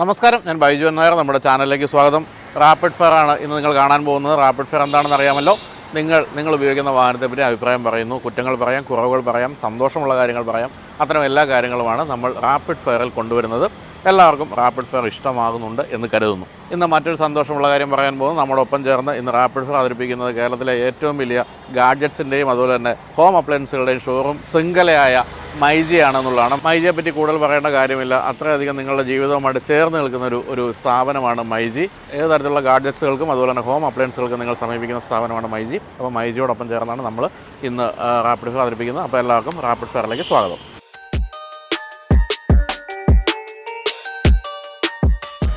നമസ്കാരം ഞാൻ ബൈജു നായർ നമ്മുടെ ചാനലിലേക്ക് സ്വാഗതം. റാപ്പിഡ് ഫെയർ ആണ് ഇന്ന് നിങ്ങൾ കാണാൻ പോകുന്നത്. റാപ്പിഡ് ഫെയർ എന്താണെന്ന് അറിയാമല്ലോ? നിങ്ങൾ നിങ്ങൾ ഉപയോഗിക്കുന്ന വാഹനത്തെപ്പറ്റി അഭിപ്രായം പറയുന്നു കുറ്റങ്ങൾ പറയാം കുറവുകൾ പറയാം സന്തോഷമുള്ള കാര്യങ്ങൾ പറയാം. അത്തരം എല്ലാ കാര്യങ്ങളുമാണ് നമ്മൾ റാപ്പിഡ് ഫെയറിൽ കൊണ്ടുവരുന്നത്. എല്ലാവർക്കും റാപ്പിഡ് ഫെയർ ഇഷ്ടമാകുന്നുണ്ട് എന്ന് കരുതുന്നു. ഇന്ന് മറ്റൊരു സന്തോഷമുള്ള കാര്യം പറയാൻ പോകുന്നു. നമ്മോടൊപ്പം ചേർന്ന് ഇന്ന് റാപ്പിഡ് ഫെയർ അവതരിപ്പിക്കുന്നത് കേരളത്തിലെ ഏറ്റവും വലിയ ഗാഡ്ജറ്റ്സിന്റെയും അതുപോലെ തന്നെ ഹോം അപ്ലയൻസുകളുടെയും ഷോറൂം ശൃംഖലയായ മൈജി മൈജയെ മൈജിയെ പറ്റി കൂടുതൽ പറയേണ്ട കാര്യമില്ല. അത്രയധികം നിങ്ങളുടെ ജീവിതവുമായിട്ട് ചേർന്ന് നിൽക്കുന്ന ഒരു ഒരു സ്ഥാപനമാണ് മൈജി. ഏത് തരത്തിലുള്ള ഗാഡ്ജറ്റ്സുകൾക്കും അതുപോലെ തന്നെ ഹോം അപ്ലയൻസുകൾക്കും നിങ്ങൾ സമീപിക്കുന്ന സ്ഥാപനമാണ് മൈജി. അപ്പോൾ മൈജിയോടൊപ്പം ചേർന്നാണ് നമ്മൾ ഇന്ന് റാപ്പിഡ് ഫെയർ അവതരിപ്പിക്കുന്നത്. അപ്പോൾ എല്ലാവർക്കും റാപ്പിഡ് ഫെയറിലേക്ക് സ്വാഗതം.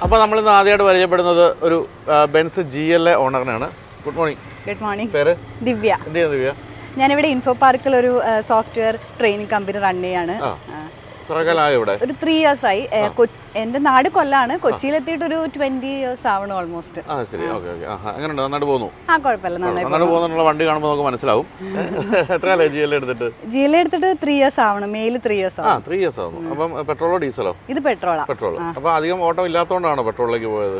അപ്പോൾ നമ്മൾ ഇന്ന് ആദ്യമായിട്ട് പരിചയപ്പെടുന്നത് ഒരു ബെൻസ് ജി എൽ എ ഓണറിനാണ് ഗുഡ് മോർണിംഗ്. Good morning. പേര്? ദിവ്യ. എന്ത് ചെയ്യുന്നു ദിവ്യ? ഞാനിവിടെ ഇൻഫോ പാർക്കിൽ ഒരു സോഫ്റ്റ്വെയർ ട്രെയിനിങ് കമ്പനി റൺ ചെയ്യാണ്. ഇവിടെ? ഒരു ത്രീ ഇയേഴ്സ് ആയി. എന്റെ നാട് കൊല്ലാണ്. കൊച്ചിയിലെത്തിയിട്ട് ഒരു ട്വന്റി ഇയേഴ്സ് ആവണം ഓൾമോസ്റ്റ് ആ ശരി. Okay okay. എങ്ങനെയുണ്ട്? നന്നായിട്ട് പോകുന്നു? ആ കുഴപ്പമില്ല. നന്നായി നന്നായിട്ട് പോകുന്നുള്ള വണ്ടി കാണുമ്പോൾ നമുക്ക് മനസ്സിലാവും. എത്ര കാലം ജി എൽ എടുത്തിട്ട്? ജി എൽ എടുത്തിട്ട് ത്രീ ഇയേഴ്സ് ആവണം. മെയിൽ ത്രീ ഇയേഴ്സ് ആ ത്രീ ഇയേഴ്സ് ആവുന്നു. അപ്പം പെട്രോളോ ഡീസലോ? ഇത് പെട്രോളാ. പെട്രോൾ അപ്പോൾ അധികം ഓട്ടം ഇല്ലാത്തതുകൊണ്ടാണോ പെട്രോളിലേക്ക് പോയത്?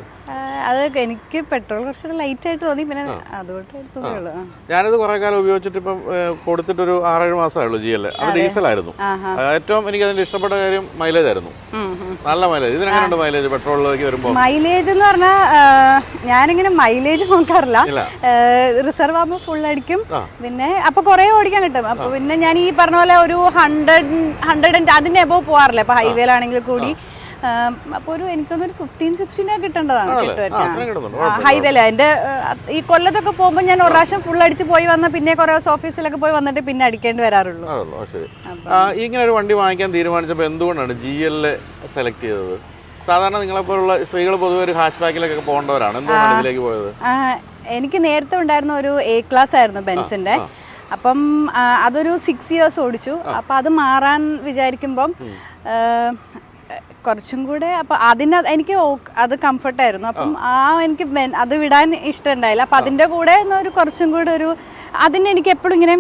അത് എനിക്ക് പെട്രോൾ കുറച്ചുകൂടെ ലൈറ്റ് ആയിട്ട് തോന്നി. പിന്നെ അതുകൊണ്ട്. ഞാനിത് കുറെ കാലം ഉപയോഗിച്ചിട്ട് ഇപ്പം കൊടുത്തിട്ടൊരു ആറേഴ് മാസമേ ഉള്ളൂ ജി എൽ അത് ഡീസലായിരുന്നു. ആയിരുന്നു ഏറ്റവും എനിക്ക് അതിൽ ഇഷ്ടപ്പെട്ട കാര്യം മൈലേജ് ആയിരുന്നു. നല്ല മൈലേജ് ഇതിനെങ്ങനെയുണ്ട് മൈലേജ് പെട്രോളിലേക്ക് വരുമ്പോൾ മൈലേജ് എന്ന് പറഞ്ഞാൽ ഞാനിങ്ങനെ മൈലേജ് നോക്കാറില്ല. റിസർവ് ആകുമ്പോൾ ഫുൾ അടിക്കും. പിന്നെ അപ്പൊ കുറെ ഓടിക്കാൻ കിട്ടും. അപ്പൊ പിന്നെ ഞാൻ ഈ പറഞ്ഞ പോലെ ഒരു ഹൺഡ്രഡ് ഹൺഡ്രഡ് അതിന്റെ എബോ പോവാറില്ല. ഇപ്പൊ ഹൈവേയിലാണെങ്കിൽ കൂടി അപ്പൊ ഒരു എനിക്കൊന്നൊരു ഫിഫ്റ്റീൻ സിക്സ്റ്റീനൊക്കെ കിട്ടേണ്ടതാണ് ഹൈവേല എന്റെ ഈ കൊല്ലത്തൊക്കെ പോകുമ്പോൾ ഞാൻ ഒരു പ്രാവശ്യം ഫുൾ അടിച്ച് പോയി വന്ന പിന്നെ കുറെ ഓഫീസിലൊക്കെ പോയി വന്നിട്ട് പിന്നെ അടിക്കേണ്ടി വരാറുള്ളൂ. ഇങ്ങനെ ഒരു വണ്ടി വാങ്ങിക്കാൻ തീരുമാനിച്ചപ്പോൾ എന്തുകൊണ്ടാണ് ജി എൽ സെലക്ട് ചെയ്തത്? സാധാരണ നിങ്ങളെപ്പോലുള്ള സ്ത്രീകൾ പൊതുവെ ഒരു ഹാഷ് ബാക്കിലൊക്കെ പോകേണ്ടവരാണ്. എന്തുകൊണ്ടാണ് ഇതിലേക്ക് പോയത്? എനിക്ക് നേരത്തെ ഉണ്ടായിരുന്ന ഒരു എ ക്ലാസ് ആയിരുന്നു ബെൻസിന്റെ അപ്പം അതൊരു സിക്സ് ഇയേഴ്സ് ഓടിച്ചു. അപ്പം അത് മാറാൻ വിചാരിക്കുമ്പം കുറച്ചും കൂടെ അപ്പം അതിന് എനിക്ക് അത് കംഫർട്ടായിരുന്നു അപ്പം ആ. എനിക്ക് അത് വിടാൻ ഇഷ്ടമുണ്ടായില്ല. അപ്പം അതിന്റെ കൂടെ ഒരു കുറച്ചും കൂടെ ഒരു അതിന് എനിക്ക് എപ്പോഴും ഇങ്ങനെ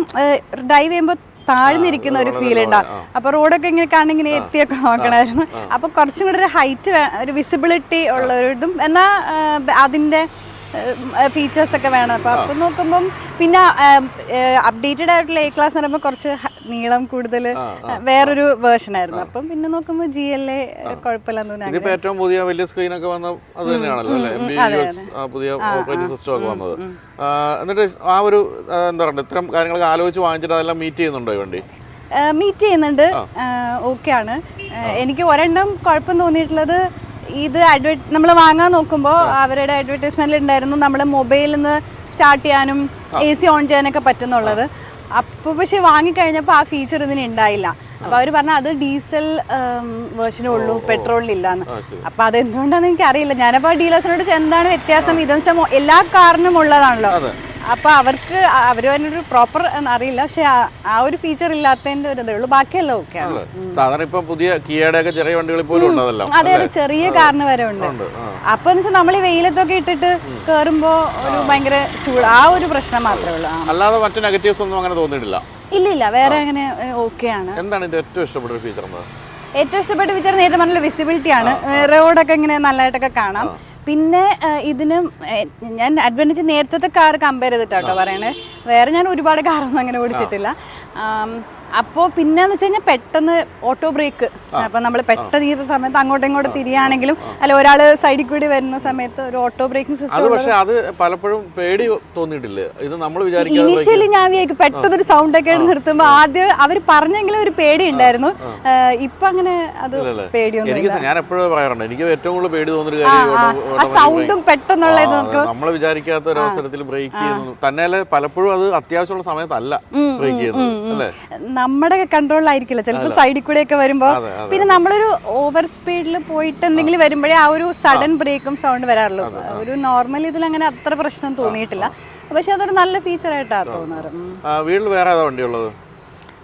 ഡ്രൈവ് ചെയ്യുമ്പോൾ താഴ്ന്നിരിക്കുന്ന ഒരു ഫീൽ ഉണ്ടാവും. അപ്പൊ റോഡൊക്കെ ഇങ്ങനെ കാണുന്ന ഇങ്ങനെ എത്തിയൊക്കെ നോക്കണമായിരുന്നു അപ്പൊ കുറച്ചും കൂടെ ഒരു ഹൈറ്റ് ഒരു വിസിബിലിറ്റി ഉള്ള ഒരു ഇതും. എന്നാ അതിന്റെ ഫീച്ചേഴ്സ് ഒക്കെ വേണം. അപ്പോൾ അപ്പം നോക്കുമ്പം പിന്നെ അപ്ഡേറ്റഡ് ആയിട്ടുള്ള എ ക്ലാസ് പറയുമ്പോൾ കുറച്ച് നീളം കൂടുതൽ വേറൊരു വേർഷൻ ആയിരുന്നു. അപ്പം പിന്നെ നോക്കുമ്പോൾ ജി എൽ എ കുഴപ്പമില്ലെന്ന് തോന്നി ഇതിപ്പോ ഏറ്റവും പുതിയ വലിയ സ്ക്രീനൊക്കെ വന്ന അത് തന്നെയാണല്ലോ അല്ലേ? പുതിയ ഓപ്പറേറ്റിംഗ് സിസ്റ്റം ഒക്കെ വന്നത്. എന്നിട്ട് ആ ഒരു എന്താ പറയുക ഇത്തരം കാര്യങ്ങളൊക്കെ ആലോചിച്ച് വാങ്ങിച്ചിട്ട് അതെല്ലാം മീറ്റ് ചെയ്യുന്നുണ്ടോ ഈ വണ്ടി? മീറ്റ് ചെയ്യുന്നുണ്ട്. ഓക്കെ ആണ്. എനിക്ക് ഒരെണ്ണം കുഴപ്പം തോന്നിയിട്ടുള്ളത് ഇത് അഡ്വർട്ട് നമ്മൾ വാങ്ങാൻ നോക്കുമ്പോൾ അവരുടെ അഡ്വർടൈസ്മെന്റിൽ ഉണ്ടായിരുന്നു നമ്മുടെ മൊബൈലിൽ നിന്ന് സ്റ്റാർട്ട് ചെയ്യാനും എ സി ഓൺ ചെയ്യാനൊക്കെ പറ്റുന്നുള്ളത്. അപ്പോൾ പക്ഷെ വാങ്ങിക്കഴിഞ്ഞപ്പോൾ ആ ഫീച്ചർ ഇതിന് ഉണ്ടായില്ല അപ്പൊ അവർ പറഞ്ഞ അത് ഡീസൽ വേർഷനേ ഉള്ളൂ പെട്രോളിലില്ലാന്ന്. അപ്പോൾ എന്തുകൊണ്ടാന്ന് എനിക്ക് അറിയില്ല ഞാനപ്പോ ഡീലേഴ്സിനോട് എന്താണ് വ്യത്യാസം. ഇതെന്ന് വെച്ചാൽ എല്ലാ കാറിനും ഉള്ളതാണല്ലോ. അപ്പൊ അവർക്ക് അവർ അതിനൊരു പ്രോപ്പർ അറിയില്ല. പക്ഷെ ആ- ഒരു ഫീച്ചർ ഇല്ലാത്തതിന്റെ ഒരു ഇതേ ഉള്ളൂ. ബാക്കിയെല്ലാം ഓക്കെയാണ് സാധാരണ ഇപ്പൊ പുതിയ കിയയുടെ ഒക്കെ ചെറിയ വണ്ടികളിൽ പോലും ഉണ്ടതല്ല അതെ അതെ ചെറിയ കാറിന് വരെ ഉണ്ട്. അപ്പൊ എന്ന് വെച്ചാൽ നമ്മൾ ഈ വെയിലത്തൊക്കെ ഇട്ടിട്ട് കേറുമ്പോ ഒരു ഭയങ്കര ചൂട് ആ ഒരു പ്രശ്നം മാത്രമേ ഉള്ളൂ. അല്ലാതെ മറ്റു നെഗറ്റീവ്സ് ഒന്നും അങ്ങനെ തോന്നിയിട്ടില്ല. ഇല്ല ഇല്ല. വേറെ അങ്ങനെ ഓക്കെയാണ് എന്താണ് ഇതിന്റെ ഏറ്റവും ഇഷ്ടപ്പെട്ട ഫീച്ചർ എന്താ ഏറ്റവും ഇഷ്ടപ്പെട്ട ഫീച്ചർ നേരത്തെ പറഞ്ഞ വിസിബിലിറ്റി ആണ്. റോഡൊക്കെ ഇങ്ങനെ നല്ലതായിട്ടൊക്കെ കാണാം. പിന്നെ ഇതിന് ഞാൻ അഡ്വാന്റേജ് നേരത്തെ കാർ കമ്പയർ ചെയ്തിട്ടാട്ടോ പറയണേ. വേറെ ഞാൻ ഒരുപാട് കാറൊന്നും അങ്ങനെ ഓടിച്ചിട്ടില്ല. അപ്പോൾ പിന്നെന്ന് വെച്ച് കഴിഞ്ഞാൽ പെട്ടെന്ന് ഓട്ടോ ബ്രേക്ക് അപ്പം നമ്മൾ പെട്ടെന്ന് ഈ സമയത്ത് അങ്ങോട്ടും ഇങ്ങോട്ടും തിരിയാണെങ്കിലും അല്ല ഒരാൾ സൈഡിൽ കൂടി വരുന്ന സമയത്ത് ഒരു ഓട്ടോ ബ്രേക്കിംഗ് സിസ്റ്റം ഇനീഷ്യലി അത് പലപ്പോഴും പേടി തോന്നിയിട്ടില്ല? ഇത് നമ്മൾ ഇനിഷ്യലി ഞാൻ വിചാരിക്കും പെട്ടെന്ന് ഒരു സൗണ്ട് ഒക്കെ നിർത്തുമ്പോൾ ആദ്യം അവർ പറഞ്ഞെങ്കിലും ഒരു പേടി ഉണ്ടായിരുന്നു. ഇപ്പൊ അങ്ങനെ അത് പേടിയൊന്നും എനിക്ക് ഞാൻ എപ്പോഴും പറയാറുണ്ട്. എനിക്ക് ഏറ്റവും കൂടുതൽ പേടി തോന്നുന്ന സൗണ്ടും പെട്ടെന്നുള്ള നമ്മൾ വിചാരിക്കാത്ത ഒരു അവസരത്തിൽ ബ്രേക്ക് ചെയ്യുന്നു. തന്നെ പലപ്പോഴും അത് അത്യാവശ്യമുള്ള സമയത്തല്ല ബ്രേക്ക് ചെയ്യുന്നത് അല്ലേ? നമ്മുടെ കൺട്രോളിലായിരിക്കില്ല ചിലപ്പോൾ സൈഡിൽ കൂടെ ഒക്കെ വരുമ്പോൾ പിന്നെ നമ്മളൊരു ഓവർ സ്പീഡിൽ പോയിട്ട് എന്തെങ്കിലും വരുമ്പോഴേ ആ ഒരു സഡൻ ബ്രേക്കും സൗണ്ട് വരാറുള്ളൂ. ഒരു നോർമൽ ഇതിൽ അങ്ങനെ അത്ര പ്രശ്നം തോന്നിയിട്ടില്ല. പക്ഷെ അതൊരു നല്ല ഫീച്ചർ ആയിട്ടാണ് തോന്നാറ്. വീട്ടിൽ വേറെ ഏതാ വണ്ടി ഉള്ളത്?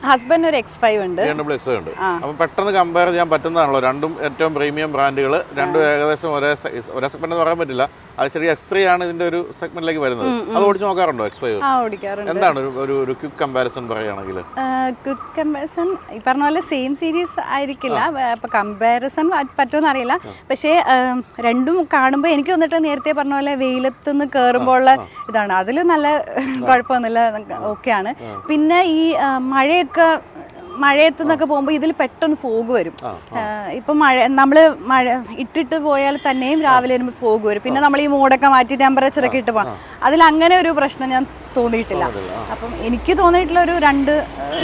ഹസ്ബൻഡ് ഒരു എക്സ് ഫൈവ് ഉണ്ട്. എക്സ് ഉണ്ട്. അപ്പം പെട്ടെന്ന് കമ്പയർ ചെയ്യാൻ പറ്റുന്നതാണല്ലോ. രണ്ടും ഏറ്റവും പ്രീമിയം ബ്രാൻഡുകൾ രണ്ടും ഏകദേശം ഒരേ ഒരേ സെഗ്മെന്റ് എന്ന് പറയാൻ പറ്റില്ല. അത് ശരി എക്സ് ത്രീ ആണ് ഇതിന്റെ ഒരു സെഗ്മെന്റിലേക്ക് വരുന്നത്. അത് ഓടിച്ച് നോക്കാറുണ്ടോ എക്സ് ഫൈവ് എന്താണ് ഒരു ഒരു ഒരു ക്വിക്ക് കമ്പാരിസൺ പറയുകയാണെങ്കിൽ? ക്വിക്ക് കമ്പാരിസൺ ഈ പറഞ്ഞ പോലെ സെയിം സീരീസ് ആയിരിക്കില്ല. ഇപ്പൊ കമ്പാരിസൺ പറ്റുമെന്ന് അറിയില്ല. പക്ഷേ രണ്ടും കാണുമ്പോൾ എനിക്ക് വന്നിട്ട് നേരത്തെ പറഞ്ഞ പോലെ വെയിലത്ത് നിന്ന് കയറുമ്പോൾ ഉള്ള ഇതാണ്. അതിൽ നല്ല കുഴപ്പമൊന്നുമില്ല. ഓക്കെയാണ്. പിന്നെ ഈ മഴയൊക്കെ മഴയത്ത് നിന്നൊക്കെ പോകുമ്പോൾ ഇതിൽ പെട്ടെന്ന് ഫോഗ് വരും. ഇപ്പൊ മഴ നമ്മൾ മഴ ഇട്ടിട്ട് പോയാൽ തന്നെയും രാവിലെ വരുമ്പോൾ ഫോഗ് വരും. പിന്നെ നമ്മൾ ഈ മൂടൊക്കെ മാറ്റി ടെമ്പറേച്ചർ ഒക്കെ ഇട്ട് പോകാം അതിൽ അങ്ങനെ ഒരു പ്രശ്നം ഞാൻ തോന്നിയിട്ടില്ല. അപ്പം എനിക്ക് തോന്നിയിട്ടുള്ള ഒരു രണ്ട്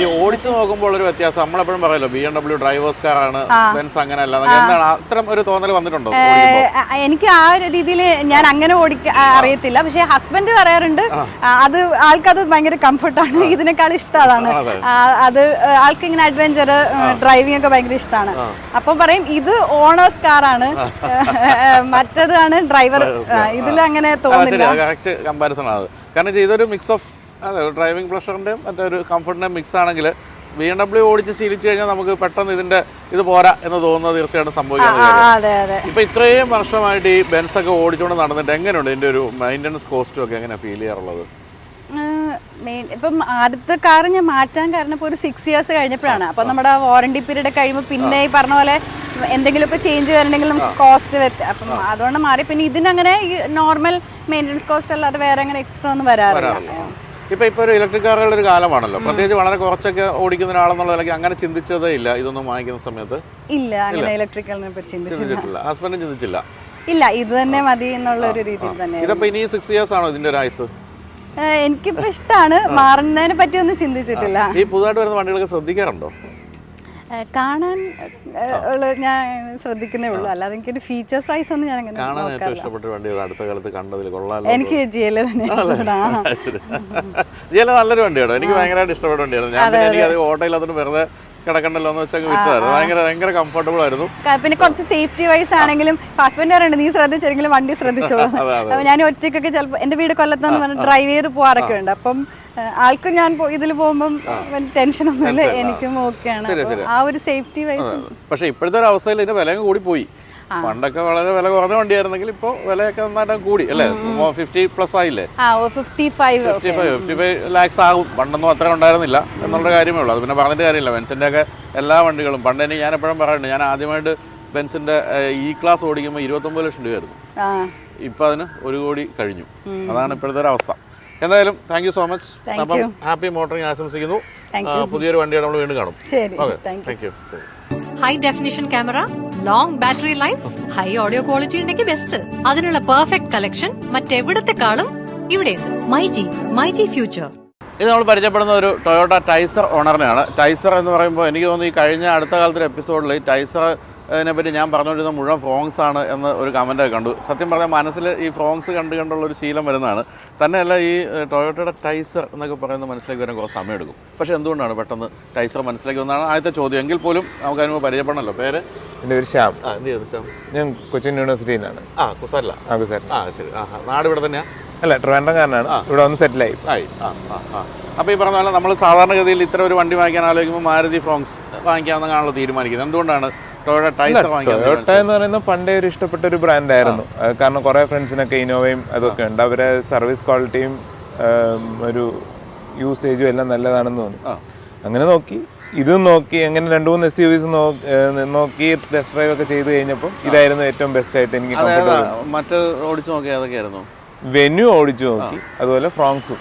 ഈ ഓടിച്ചു നോക്കുമ്പോൾ ഒരു വ്യത്യാസം. നമ്മളെപ്പോഴും പറയല്ലോ ബി എം ഡബ്ല്യൂ ഡ്രൈവേഴ്സ് കാറാണ് ബെൻസ് അങ്ങനെയല്ല. എന്താണ് അത്തരം ഒരു തോന്നൽ വന്നിട്ടുണ്ടോ എനിക്ക് ആ ഒരു രീതിയിൽ ഞാൻ അങ്ങനെ ഓടിക്ക അറിയത്തില്ല. പക്ഷെ ഹസ്ബൻഡ് പറയാറുണ്ട് അത് ആൾക്കത് ഭയങ്കര കംഫർട്ടാണ് ഇതിനേക്കാൾ ഇഷ്ടമാണ്. അതാണ് അത്. ആൾക്ക് ഇങ്ങനെ അഡ്വഞ്ചർ ഡ്രൈവിംഗ് ഒക്കെ ഭയങ്കര ഇഷ്ടമാണ്. അപ്പം പറയും ഇത് ഓണേഴ്സ് കാറാണ് മറ്റേതാണ് ഡ്രൈവർ ഇതിൽ അങ്ങനെ തോന്നില്ല. കമ്പാരിസൺ ആണ് കാരണം ഇത് ഇതൊരു മിക്സ് ഓഫ് അതെ ഡ്രൈവിംഗ് പ്രഷറിന്റെയും മറ്റേ ഒരു കംഫർട്ടിന്റെയും മിക്സ് ആണെങ്കിൽ ബി എം ഡബ്ല്യൂ ഓടിച്ച് ശീലിച്ചു കഴിഞ്ഞാൽ നമുക്ക് പെട്ടെന്ന് ഇതിന്റെ ഇത് പോരാ എന്ന് തോന്നുന്നത് തീർച്ചയായിട്ടും സംഭവിക്കുന്നത് ഇപ്പൊ ഇത്രയും വർഷമായിട്ട് ഈ ബെൻസ് ഒക്കെ ഓടിച്ചുകൊണ്ട് നടന്നിട്ട് എങ്ങനെയുണ്ട് ഇതിന്റെ ഒരു മെയിന്റനൻസ് കോസ്റ്റും ഒക്കെ എങ്ങനെയാണ് ഫീൽ ചെയ്യാറുള്ളത്? മെയിൻ ഇപ്പം ആദ്യത്തെ കാർ ഞാൻ മാറ്റാൻ കാരണം ഇപ്പോൾ ഒരു സിക്സ് ഇയേഴ്സ് കഴിഞ്ഞപ്പോഴാണ്. അപ്പം നമ്മുടെ വാറണ്ടി പീരീഡ് കഴിയുമ്പോൾ പിന്നെ ഈ പറഞ്ഞ പോലെ എന്തെങ്കിലുമൊക്കെ ചേഞ്ച് വരണമെങ്കിൽ നമുക്ക് കോസ്റ്റ് അപ്പം അതുകൊണ്ട് മാറി. പിന്നെ ഇതിനങ്ങനെ ഈ നോർമൽ മെയിന്റനൻസ് കോസ്റ്റ് അല്ലാതെ വേറെ അങ്ങനെ എക്സ്ട്രാ ഒന്നും വരാറില്ല. ഇപ്പൊ ഇപ്പൊ ഒരു ഇലക്ട്രിക് കാറുകളുടെ ഒരു കാലമാണല്ലോ. പ്രത്യേകിച്ച് വളരെ കുറച്ചൊക്കെ ഓടിക്കുന്ന ഒരാളെന്നുള്ള നിലയ്ക്ക് അങ്ങനെ ചിന്തിച്ചതേ ഇല്ല. ഇതൊന്നും വാങ്ങിക്കുന്ന സമയത്ത്. ഇല്ല അങ്ങനെ ഇലക്ട്രിക്കലിനെ പറ്റി ചിന്തിച്ചിട്ടില്ല. ഹസ്ബൻഡും ചിന്തിച്ചില്ല. ഇല്ല ഇത് തന്നെ മതി എന്നുള്ള ഒരു രീതിയിൽ തന്നെ ഇതപ്പോ ഇനി സിക്സ് ഇയേഴ്സ് ആണോ ഇതിന്റെ ഒരു ആയുസ്? എനിക്കിപ്പോ ഇഷ്ടമാണ് മാറുന്നതിനെ പറ്റി ഒന്നും ചിന്തിച്ചിട്ടില്ല. ഈ പുതുതായിട്ട് വരുന്ന വണ്ടികളൊക്കെ ശ്രദ്ധിക്കാറുണ്ടോ? കാണാൻ ഉള്ള ഞാൻ ശ്രദ്ധിക്കുന്നേ ഉള്ളൂ. അല്ലാതെ എനിക്കൊരു ഫീച്ചേഴ്സ് വൈസ് ഒന്നും ഞാൻ അങ്ങനെ കാണാൻ ഏറ്റവും ഇഷ്ടപ്പെട്ട വണ്ടി അടുത്ത കാലത്ത് കണ്ടതിൽ കൊള്ളാലോ എനിക്ക് ജിയല തന്നെ ജിയല നല്ലൊരു വണ്ടിയാണോ? എനിക്ക് ഭയങ്കരമായിട്ട് ഇഷ്ടപ്പെട്ട വണ്ടിയാണ്? ഞാൻ എനിക്ക് അത്. വെറുതെ കിടക്കണ്ടല്ലോ എന്ന് വെച്ചാൽ ഭയങ്കര ഭയങ്കര കംഫർട്ടബിൾ ആയിരുന്നു. പിന്നെ കുറച്ച് സേഫ്റ്റി വൈസ് ആണെങ്കിലും ഹസ്ബൻഡ് പറയുന്നുണ്ട് നീ ശ്രദ്ധിച്ചെങ്കിലും വണ്ടി ശ്രദ്ധിച്ചോളൂ. ഞാൻ ഒറ്റയ്ക്കൊക്കെ ചിലപ്പോൾ എന്റെ വീട് കൊല്ലത്തെന്ന് പറഞ്ഞ ഡ്രൈവ് ചെയ്ത് പോകാറൊക്കെ ഉണ്ട്. അപ്പം ആൾക്ക് ഞാൻ ഇതിൽ പോകുമ്പം ടെൻഷൻ ഒന്നുമില്ല. എനിക്കും ഓക്കെയാണ് ആണ്. ആ ഒരു സേഫ്റ്റി വൈസ് പക്ഷേ ഇപ്പോഴത്തെ ഒരു അവസ്ഥയിൽ ഇതിന്റെ വില കൂടി പോയി. പണ്ടൊക്കെ വളരെ വില കുറഞ്ഞ വണ്ടിയായിരുന്നെങ്കിൽ ഇപ്പൊ വിലയൊക്കെ നന്നായിട്ട് കൂടി അല്ലേ? ഫിഫ്റ്റി പ്ലസ് ആയില്ലേ? ആ fifty five fifty five lakhs ആകും. പണ്ടൊന്നും അത്ര ഉണ്ടായിരുന്നില്ല എന്നുള്ള കാര്യമേ ഉള്ളൂ. അത് പിന്നെ പറഞ്ഞിട്ട് കാര്യമില്ല. ബെൻസിന്റെ ഒക്കെ എല്ലാ വണ്ടികളും പണ്ട് എനിക്ക് ഞാൻ എപ്പോഴും പറയുന്നുണ്ട് ഞാൻ ആദ്യമായിട്ട് ബെൻസിന്റെ ഇ ക്ലാസ് ഓടിക്കുമ്പോൾ ഇരുപത്തൊമ്പത് ലക്ഷം രൂപയായിരുന്നു ഇപ്പൊ ഇപ്പം അതിന് ഒരു കോടി കഴിഞ്ഞു. അതാണ് ഇപ്പോഴത്തെ ഒരു അവസ്ഥ. എന്തായാലും താങ്ക് യു സോ മച്ച് അപ്പം ഹാപ്പി മോട്ടറിങ് ആശംസിക്കുന്നു. പുതിയൊരു വണ്ടിയാണ് നമ്മൾ വീണ്ടും കാണും. ശരി. Okay thank you high definition camera long battery life high audio quality ഉണ്ടെങ്കിൽ ബെസ്റ്റ് അതിനുള്ള പെർഫെക്റ്റ് കളക്ഷൻ മറ്റെവിടത്തെക്കാളും ഇവിടെയുണ്ട്. My G my G future ഇത് നമ്മൾ പരിചയപ്പെടുന്ന ഒരു ടൊയോട്ട ടൈസർ ഓണറിനെയാണ് ടൈസർ എന്ന് പറയുമ്പോൾ എനിക്ക് തോന്നുന്നു ഈ കഴിഞ്ഞ അടുത്ത കാലത്തെ എപ്പിസോഡിൽ ഈ ടൈസർ നെ പറ്റി ഞാൻ പറഞ്ഞുകൊണ്ടിരുന്ന മുഴുവൻ ഫ്രോങ്സ് ആണ് എന്ന് ഒരു കമന്റ് കണ്ടു. സത്യം പറഞ്ഞാൽ മനസ്സിൽ ഈ ഫ്രോങ്സ് കണ്ട് കണ്ടുള്ള ഒരു ശീലം വരുന്നതാണ്. തന്നെയല്ല ഈ ടൊയോട്ടയുടെ ടൈസർ എന്നൊക്കെ പറയുന്ന മനസ്സിലേക്ക് വരാൻ കുറച്ച് സമയം എടുക്കും പക്ഷേ എന്തുകൊണ്ടാണ് പെട്ടെന്ന് ടൈസർ മനസ്സിലേക്ക് വന്നതാണ് ആദ്യത്തെ ചോദ്യം. എങ്കിൽ പോലും നമുക്ക് അതിന് പരിചയപ്പെടണമല്ലോ. പേര്? എന്റെ പേര് ശ്യാം. ആ എന്ത് ചെയ്തു ശ്യാം? ഞാൻ കൊച്ചിൻ യൂണിവേഴ്സിറ്റിയിലാണ് ആ സാർ ആ ശരി. ആ നാട് ഇവിടെ തന്നെയാ? അല്ല ട്രിവാൻഡ്രംകാരനാണ്. ഇവിടെ വന്ന് സെറ്റിലായി ആയി. ആ ആ ആ. അപ്പോൾ ഈ പറഞ്ഞ പോലെ നമ്മൾ സാധാരണഗതിയിൽ ഇത്ര ഒരു വണ്ടി വാങ്ങിക്കാൻ ആലോചിക്കുമ്പോൾ മാരുതി ഫ്രോങ്സ് വാങ്ങിക്കാമെന്നാണല്ലോ തീരുമാനിക്കുന്നത്. എന്തുകൊണ്ടാണ് ടൊയോട്ട ടൈസർ വാങ്ങിക്കാൻ ടൊയോട്ട എന്ന് പറയുന്നത് പണ്ടേ ഒരു ഇഷ്ടപ്പെട്ട ഒരു ബ്രാൻഡായിരുന്നു. ആയിരുന്നു കാരണം കുറേ ഫ്രണ്ട്സിനൊക്കെ ഇനോവയും അതൊക്കെ ഉണ്ട്. അവരെ സർവീസ് ക്വാളിറ്റിയും ഒരു യൂസേജും എല്ലാം നല്ലതാണെന്ന് തോന്നി. അങ്ങനെ നോക്കി. ഇതും നോക്കി അങ്ങനെ രണ്ട് മൂന്ന് എസ് യു വിസ് നോക്കി ടെസ്റ്റ് ഡ്രൈവ് ഒക്കെ ചെയ്ത് കഴിഞ്ഞപ്പോൾ ഇതായിരുന്നു ഏറ്റവും ബെസ്റ്റ് ആയിട്ട് എനിക്ക് മറ്റു ഓടിച്ചു വെന്യൂ ഓടിച്ചു നോക്കി അതുപോലെ ഫ്രോങ്സും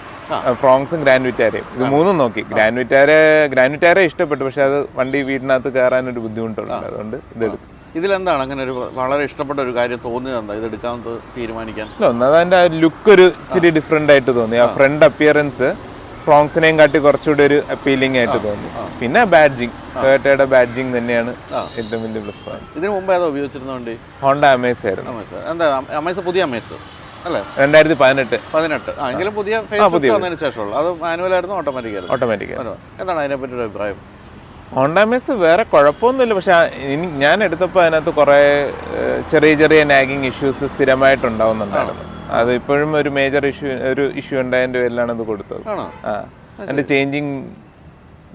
ഫ്രോങ്സും ഗ്രാൻഡ് വിറ്റാരയും ഇത് മൂന്നും നോക്കി. ഗ്രാൻഡ് വിറ്റാരെ ഗ്രാൻഡ് വിറ്റാരെ ഇഷ്ടപ്പെട്ടു പക്ഷെ അത് വണ്ടി വീടിനകത്ത് കയറാൻ ഒരു ബുദ്ധിമുട്ടുണ്ട് അതുകൊണ്ട് ഇത് ഇതെടുത്തു ഇതിലെന്താണ് അങ്ങനെ ഒരു വളരെ ഇഷ്ടപ്പെട്ട ഒരു കാര്യം തോന്നിയത് എന്താ? ഇത് എടുക്കാൻ തീരുമാനിക്കാൻ. ഒന്നാമത് അതിന്റെ ലുക്ക് ഒരു ഇച്ചിരി ഡിഫറെന്റ് ആയിട്ട് തോന്നി. ആ ഫ്രണ്ട് അപ്പിയറൻസ് ഫ്രോങ്സിനെയും കാട്ടി കുറച്ചുകൂടി ഒരു അപ്പീലിംഗ് ആയിട്ട് തോന്നി. പിന്നെ ബാഡ്ജിങ്. ടൊയോട്ടയുടെ ബാഡ്ജിങ് തന്നെയാണ് ഏറ്റവും വലിയ പ്ലസ് പോയിന്റ് ഇതിനു മുമ്പ് ഏതാ ഉപയോഗിച്ചിരുന്ന വണ്ടി? ഹോണ്ട അമേസ് ആയിരുന്നു. അമേസ്. എന്താ അമേസ് പുതിയ അമേസ് അല്ലേ? രണ്ടായിരത്തി പതിനെട്ട്. പതിനെട്ട്. ആ എങ്കിലും പുതിയ ഫേസ് വന്നതിന് ശേഷമുള്ള. അത് മാനുവൽ ആയിരുന്നു ഓട്ടോമാറ്റിക് ആയിരുന്നു? ഓട്ടോമാറ്റിക് ആണോ? എന്താണ് അതിനെപ്പറ്റി ഒരു അഭിപ്രായം? ഹോണ്ട വേറെ കുഴപ്പമൊന്നുമില്ല. പക്ഷെ ഞാൻ എടുത്തപ്പോൾ അതിനകത്ത് കുറേ ചെറിയ ചെറിയ നാഗിങ് ഇഷ്യൂസ് സ്ഥിരമായിട്ടുണ്ടാവുന്നുണ്ടായിരുന്നു. അത് ഇപ്പോഴും ഒരു മേജർ ഇഷ്യൂ ഒരു ഇഷ്യൂ ഉണ്ടായതിന്റെ പേരിലാണ് അത് കൊടുത്തത്. എന്റെ ചേഞ്ചിങ്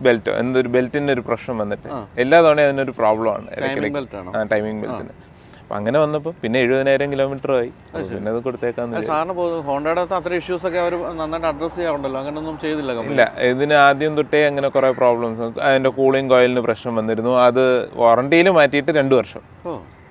ബെൽറ്റോ എന്തൊരു ബെൽറ്റിന്റെ ഒരു പ്രശ്നം വന്നിട്ട്. എല്ലാ തവണയും അതിനൊരു പ്രോബ്ലം ആണ് ഇടയ്ക്കിടയ്ക്ക്. ടൈമിംഗ് ബെൽറ്റിന് അപ്പം അങ്ങനെ വന്നപ്പോൾ പിന്നെ എഴുപതിനായിരം കിലോമീറ്റർ ആയി. പിന്നെ അത് കൊടുത്തേക്കാന്ന്. സാറിന് ഹോണ്ടയുടെ അത്ര ഇഷ്യൂസ് ഒക്കെ അവർ നന്നായിട്ട് അഡ്രസ് ചെയ്യാറുണ്ടല്ലോ. അങ്ങനെയൊന്നും ചെയ്തില്ല കമ്പനി ഇല്ല ഇതിന് ആദ്യം തൊട്ടേ അങ്ങനെ കുറെ പ്രോബ്ലംസ് അതിന്റെ കൂളിംഗ് കോയിലിന് പ്രശ്നം വന്നിരുന്നു. അത് വാറണ്ടിയിൽ മാറ്റിയിട്ട് രണ്ട് വർഷം.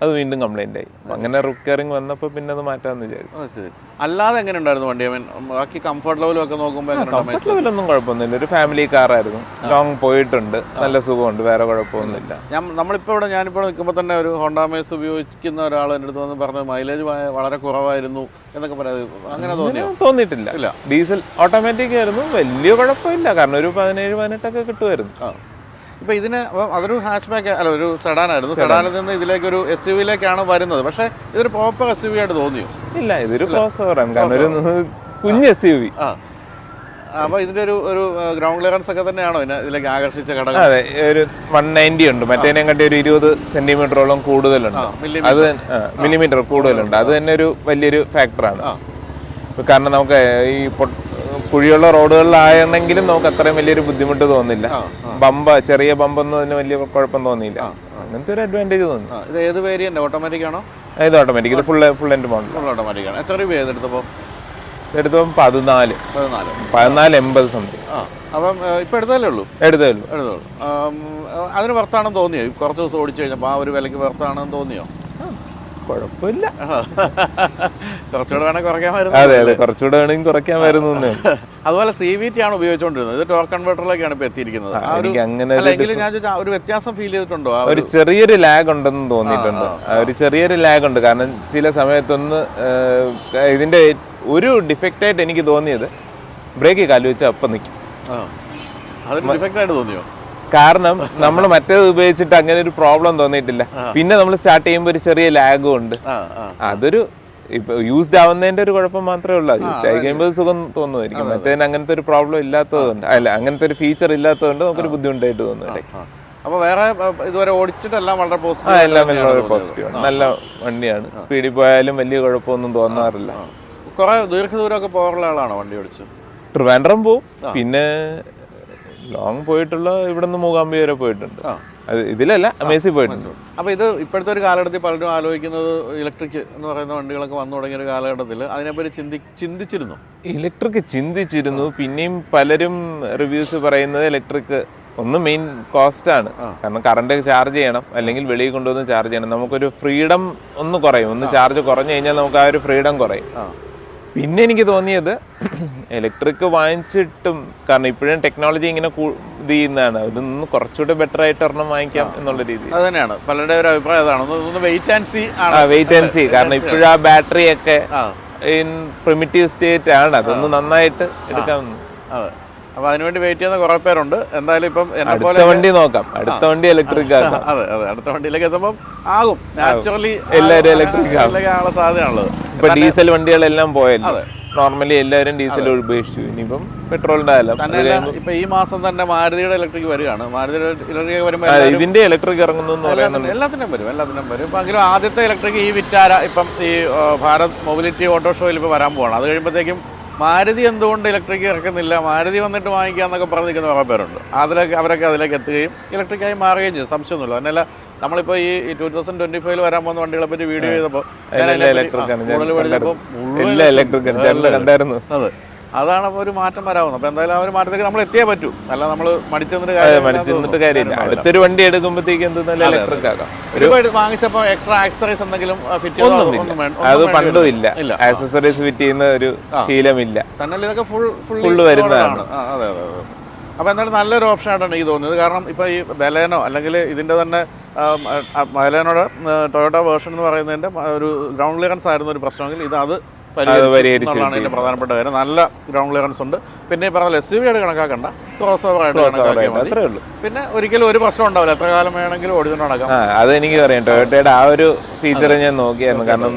അത് വീണ്ടും കംപ്ലൈന്റ് ആയി. അങ്ങനെ റിക്കറിങ് വന്നപ്പോൾ പിന്നെ അത് മാറ്റാമെന്ന് വിചാരിച്ചു. ശരി. അല്ലാതെ എങ്ങനെ ഉണ്ടായിരുന്നു വണ്ടി? അവൻ ബാക്കി കംഫർട്ട് ലെവലും ഒക്കെ നോക്കുമ്പോൾ കംഫർട്ട് ലെവലൊന്നും കുഴപ്പമൊന്നുമില്ല. ഒരു ഫാമിലി കാറായിരുന്നു ലോങ് പോയിട്ടുണ്ട്. നല്ല സുഖമുണ്ട്. വേറെ കുഴപ്പമൊന്നുമില്ല. ഞാൻ നമ്മളിപ്പോൾ ഇവിടെ ഞാനിപ്പോൾ നിൽക്കുമ്പോൾ തന്നെ ഒരു ഹോണ്ടാമേസ് ഉപയോഗിക്കുന്ന ഒരാൾ എന്റെ അടുത്ത് വന്ന് പറഞ്ഞു മൈലേജ് വളരെ കുറവായിരുന്നു എന്നൊക്കെ പറയാതെ അങ്ങനെ തോന്നിയോ? അങ്ങനെ തോന്നിയിട്ടില്ല ഡീസൽ ഓട്ടോമാറ്റിക് ആയിരുന്നു. വലിയ കുഴപ്പമില്ല. കാരണം ഒരു പതിനേഴ് പതിനെട്ടൊക്കെ കിട്ടുമായിരുന്നു. ആ ഇപ്പൊ ഇതിന് അതൊരു ഹാച്ച് ബാക്ക് അല്ല ഒരു സെഡാനായിരുന്നു സെഡാനിൽ നിന്ന് ഇതിലേക്ക് ഒരു എസ് യു വിയിലേക്കാണ് വരുന്നത്. പക്ഷേ ഇതൊരു പ്രോപ്പർ എസ് യു വി ആയിട്ട് തോന്നിയോ? ഇല്ല ഇതൊരു കുഞ്ഞ് എസ് യു വി അപ്പൊ അപ്പോൾ ഇതിന്റെ ഒരു ഒരു ഗ്രൗണ്ട് ക്ലിയറൻസ് ഒക്കെ തന്നെയാണോ ഇതിലേക്ക് ആകർഷിച്ച ഘടകം? അതെ ഒരു വൺ നയന്റി ഉണ്ട്. മറ്റേനെ കണ്ടി ഒരു ഇരുപത് സെന്റിമീറ്ററോളം കൂടുതലുണ്ട്. അത് മില്ലിമീറ്റർ കൂടുതലുണ്ട്. അത് തന്നെ ഒരു വലിയൊരു ഫാക്ടറാണ്. കാരണം നമുക്ക് ഈ കുഴിയുള്ള റോഡുകളിലായിരുന്നെങ്കിലും നമുക്ക് അത്രയും വലിയൊരു ബുദ്ധിമുട്ട് തോന്നില്ല. ബമ്പ ചെറിയ ബമ്പൊന്നും അതിന് വലിയ കുഴപ്പം തോന്നിയില്ല. അങ്ങനത്തെ ഒരു അഡ്വാന്റേജ് തോന്നി. ഇത് ഏത് വേരിയന്റ് ഓട്ടോമാറ്റിക് ആണോ? ഇത് ഓട്ടോമാറ്റിക് ഇത് full full end model full automatic ആണ്. എത്ര രൂപ ചെയ്തെടുത്തപ്പോൾ എടുത്തപ്പോൾ പതിനാല്. പതിനാല്. പതിനാല് എൺപത് സംതിങ് അപ്പം ഇപ്പം എടുത്തതല്ലേ ഉള്ളൂ? എടുത്തേ ഉള്ളൂ. എടുത്തോളൂ ആം, അതിന് വർത്താണെന്ന് തോന്നിയോ? കുറച്ച് ദിവസം ഓടിച്ചു കഴിഞ്ഞപ്പോൾ ആ ഒരു വിലയ്ക്ക് വർത്താണെന്ന് തോന്നിയോ? കുഴപ്പമില്ല. കുറച്ചുകൂടെ വേണേൽ കുറയ്ക്കാമായിരുന്നു അതെ അതെ കുറച്ചുകൂടെ വേണമെങ്കിൽ കുറയ്ക്കാൻ വരുന്നു അതുപോലെ സി വി ടി ആണ് ഉപയോഗിച്ചുകൊണ്ടിരുന്നത്. ഇത് ടോർക്ക് കൺവേർട്ടറിലേക്കാണ് ഇപ്പൊ എത്തിയിരിക്കുന്നത്. ഒരു എനിക്ക് അങ്ങനെ ഞാൻ ഒരു വ്യത്യാസം ഫീൽ ചെയ്തിട്ടുണ്ടോ? ഒരു ചെറിയൊരു ലാഗ് ഉണ്ടെന്ന് തോന്നിയിട്ടുണ്ട്. ഒരു ചെറിയൊരു ലാഗ് ഉണ്ട്. കാരണം ചില സമയത്തൊന്ന് ഇതിന്റെ ഒരു ഡിഫക്റ്റ് ആയിട്ട് എനിക്ക് തോന്നിയത് ബ്രേക്ക് കാലുവെച്ച് അപ്പൊ നിൽക്കും ഡിഫക്റ്റ് ആയിട്ട് തോന്നിയോ? കാരണം നമ്മൾ മറ്റേത് ഉപയോഗിച്ചിട്ട് അങ്ങനെ ഒരു പ്രോബ്ലം തോന്നിയിട്ടില്ല. പിന്നെ നമ്മൾ സ്റ്റാർട്ട് ചെയ്യുമ്പോൾ ഒരു ചെറിയ ലാഗും ഉണ്ട്. അതൊരു ഇപ്പൊ യൂസ്ഡ് ആവുന്നതിന്റെ ഒരു കുഴപ്പം മാത്രമേ ഉള്ളൂ. യൂസ് ആയി കഴിയുമ്പോൾ സുഖം തോന്നുമായിരിക്കും. മറ്റേതിന് അങ്ങനത്തെ ഒരു പ്രോബ്ലം ഇല്ലാത്തതുകൊണ്ട് അല്ല അങ്ങനത്തെ ഒരു ഫീച്ചർ ഇല്ലാത്തതുകൊണ്ട് നമുക്കൊരു ബുദ്ധിമുട്ടായിട്ട് തോന്നുന്നു അപ്പൊ വേറെ ഇതുവരെ ഓടിച്ചിട്ടെല്ലാം വളരെ പോസിറ്റീവ് എല്ലാം വളരെ പോസിറ്റീവാണ് നല്ല വണ്ടിയാണ്. സ്പീഡിൽ പോയാലും വലിയ കുഴപ്പമൊന്നും തോന്നാറില്ല. കുറെ ദീർഘദൂരമൊക്കെ പോകാനുള്ള ആളാണോ വണ്ടി ഓടിച്ച്? ട്രിവാൻഡ്രം പോവും. പിന്നെ ലോങ് പോയിട്ടുള്ള ഇവിടെ നിന്ന് മൂകാംബി വരെ പോയിട്ടുണ്ട്. ഇതിലല്ല മേസി പോയിട്ടുണ്ട്. അപ്പോൾ ഇത് ഇപ്പോഴത്തെ ഒരു കാലഘട്ടത്തിൽ പലരും ആലോചിക്കുന്നത് ഇലക്ട്രിക് എന്ന് പറയുന്ന വണ്ടികളൊക്കെ വന്നു തുടങ്ങിയ ഒരു കാലഘട്ടത്തിൽ അതിനെപ്പറ്റി ചിന്തി ചിന്തിച്ചിരുന്നു? ഇലക്ട്രിക് ചിന്തിച്ചിരുന്നു. പിന്നെയും പലരും റിവ്യൂസ് പറയുന്നത് ഇലക്ട്രിക് ഒന്ന് മെയിൻ കോസ്റ്റ് ആണ്. കാരണം കറണ്ട് ചാർജ് ചെയ്യണം. അല്ലെങ്കിൽ വെളിയിൽ കൊണ്ടുവന്ന് ചാർജ് ചെയ്യണം. നമുക്കൊരു ഫ്രീഡം ഒന്ന് കുറയും. ഒന്ന് ചാർജ് കുറഞ്ഞു കഴിഞ്ഞാൽ നമുക്ക് ആ ഒരു ഫ്രീഡം കുറയും. പിന്നെ എനിക്ക് തോന്നിയത് ഇലക്ട്രിക് വാങ്ങിച്ചിട്ടും കാരണം ഇപ്പോഴും ടെക്നോളജി ഇങ്ങനെ ഇത് ചെയ്യുന്നതാണ്. അതൊന്ന് കുറച്ചുകൂടെ ബെറ്റർ ആയിട്ട് ഒരെണ്ണം വാങ്ങിക്കാം എന്നുള്ള രീതി അതന്നെയാണ്. തന്നെയാണ് പലരുടെ ഒരു അഭിപ്രായം അതാണ്. Wait and see wait and see കാരണം ഇപ്പോഴും ആ ബാറ്ററി ഒക്കെ ഇൻ പ്രിമിറ്റീവ് സ്റ്റേറ്റ് ആണ്. അതൊന്ന് നന്നായിട്ട് എടുക്കാമെന്ന് അതെ. അപ്പോൾ അതിനുവേണ്ടി വെയിറ്റ് ചെയ്യുന്ന കുറേ പേരുണ്ട്. എന്തായാലും ഇപ്പം എന്നെ പോലെ അടുത്ത വണ്ടി നോക്കാം. അടുത്ത വണ്ടി ഇലക്ട്രിക് ആക്കാം അതെ അതെ. അടുത്ത വണ്ടിയിലേക്ക് എത്തുമ്പോൾ ആകും. നാച്ചുറലി എല്ലാവരും ഇലക്ട്രിക്. ആകാനുള്ള സാധ്യതയാണുള്ളത്. ഇപ്പൊ ഡീസൽ വണ്ടികളെല്ലാം പോയല്ലോ. നോർമലി എല്ലാവരും ഡീസൽ ഉപേക്ഷിച്ചു. ഇനിയിപ്പം പെട്രോളിന്റെ കാലം. ഇപ്പൊ ഈ മാസം തന്നെ മാരുതിയുടെ ഇലക്ട്രിക് വരികയാണ്. മാരുതിയുടെ ഇലക്ട്രിക് വരുമ്പോൾ ഇതിന്റെ ഇലക്ട്രിക് ഇറങ്ങുന്നു എല്ലാത്തിനും വരും എല്ലാത്തിനും വരും. ഇപ്പൊ എങ്കിലും ആദ്യത്തെ ഇലക്ട്രിക് ഈ വിറ്റാര ഇപ്പം ഈ ഭാരത് മൊബിലിറ്റി ഓട്ടോ ഷോയിൽ ഇപ്പൊ വരാൻ പോവാണ്. അത് കഴിയുമ്പോഴത്തേക്കും മാരുതി എന്തുകൊണ്ട് ഇലക്ട്രിക് ഇറക്കുന്നില്ല? മാരുതി വന്നിട്ട് വാങ്ങിക്കാന്നൊക്കെ പറഞ്ഞ് നിൽക്കുന്ന കുറേ പേരുണ്ട്. അതിലൊക്കെ അവരൊക്കെ അതിലേക്ക് എത്തുകയും ഇലക്ട്രിക്കായി മാറുകയും ചെയ്യും. സംശയമൊന്നുമില്ല. തന്നെയല്ല നമ്മളിപ്പോൾ ഈ ടൂ തൗസൻഡ് ട്വന്റി ഫൈവിൽ വരാൻ പോകുന്ന വണ്ടികളെ പറ്റി വീഡിയോ ചെയ്തപ്പോൾ കൂടുതൽ പഠിച്ചപ്പോൾ അതെ. അതാണ് ഒരു മാറ്റം വരാവുന്നത്. അപ്പോൾ എന്തായാലും ആ ഒരു മാറ്റത്തേക്ക് നമ്മൾ എത്തിയേ പറ്റൂ. അല്ല നമ്മൾ മടിച്ചെന്നിട്ട് കാര്യം കാര്യമില്ല. മടിച്ചു നിന്നിട്ട് തോന്നുന്നു. കാര്യമില്ല അടുത്തൊരു വണ്ടി എടുക്കുമ്പോഴത്തേക്ക് എന്തെന്നാലും ഇലക്ട്രിക് ആക്കാം. വാങ്ങിച്ചപ്പോൾ എക്സ്ട്രാ ആക്സറീസ് എന്തെങ്കിലും ഫിറ്റ് ഒന്നും അത് പണ്ടും ഇല്ല. ആക്സസറീസ് ഫിറ്റ് ചെയ്യുന്ന ഒരു ശീലമില്ല. തന്നെ ഇതൊക്കെ ഫുൾ വരുന്നതാണ്. അതെ അതെ അതെ. അപ്പോൾ എന്തായാലും നല്ലൊരു ഓപ്ഷൻ ആയിട്ടാണ് എനിക്ക് തോന്നിയത്. കാരണം ഇപ്പോൾ ഈ ബലേനോ അല്ലെങ്കിൽ ഇതിന്റെ തന്നെ ബലേനോടെ ടൊയോട്ട വേർഷൻ എന്ന് പറയുന്നതിന്റെ ഒരു ഗ്രൗണ്ട് ക്ലിയറൻസ് ആയിരുന്നു ഒരു പ്രശ്നമെങ്കിൽ ഇത് അത് പരിഹരിച്ചു പരിഹരിച്ചുള്ളതാണ് ഇതിന്റെ പ്രധാനപ്പെട്ട കാര്യം. നല്ല ഗ്രൗണ്ട് ക്ലിയറൻസ് ഉണ്ട്. പിന്നെ ഈ പറഞ്ഞ എസ് യു ആയിട്ട് കണക്കാക്കണ്ട. ക്രോസ് ഓവർ ആയിട്ട് കണക്കാക്കിയാൽ മതി പിന്നെ ഒരിക്കലും ഒരു പ്രശ്നം ഉണ്ടാവില്ല. എത്ര കാലം വേണമെങ്കിലും ഓടിച്ചുകൊണ്ട് നടക്കാം. അതെനിക്ക് അത് എനിക്ക് അറിയാം ടൊയോട്ടയുടെ ആ ഒരു ഫീച്ചർ ഞാൻ നോക്കിയായിരുന്നു. കാരണം